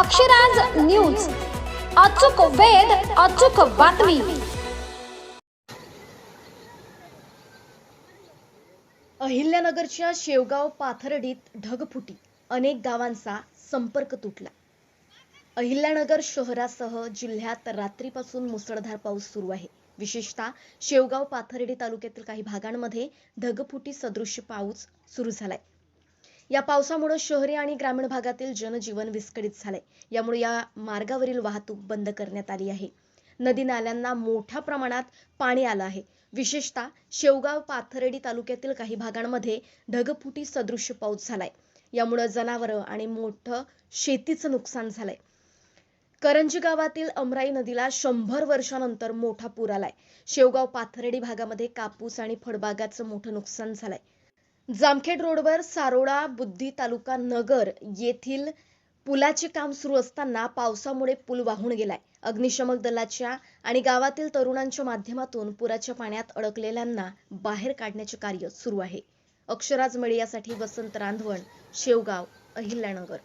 Akshraj news. अचूक वेध अचूक बातमी. अहिल्यानगरच्या शेवगाव पाथर्डीत ढगफुटी अनेक गावांचा संपर्क तुटला. अहिल्यानगर शहरासह जिल्ह्यात रात्रीपासून मुसळधार पाऊस सुरू आहे. विशेषतः शेवगाव पाथर्डी तालुक्यातील काही भागांमध्ये ढगफुटी सदृश्य पाऊस सुरू झालाय. या पावसामुळे शहरी आणि ग्रामीण भागातील जनजीवन विस्कळीत झालंय. यामुळे या मार्गावरील वाहतूक बंद करण्यात आली आहे. नदी नाल्यांना मोठ्या प्रमाणात पाणी आलं आहे. विशेषतः शेवगाव पाथर्डी तालुक्यातील काही भागांमध्ये ढगफुटी सदृश्य पाऊस झालाय. यामुळे जनावरं आणि मोठं शेतीचं नुकसान झालंय. करंजी गावातील अमराई नदीला शंभर वर्षानंतर मोठा पूर आलाय. शेवगाव पाथर्डी भागामध्ये कापूस आणि फळबागाचं मोठं नुकसान झालंय. जामखेड रोडवर सारोळा बुद्धी तालुका नगर येथील पुलाचे काम सुरू असताना पावसामुळे पूल वाहून गेलाय. अग्निशमक दलाच्या आणि गावातील तरुणांच्या माध्यमातून पुराच्या पाण्यात अडकलेल्यांना बाहेर काढण्याचे कार्य सुरू आहे. अक्षराज मीडियासाठी वसंत रांधवण शेवगाव अहिल्यानगर.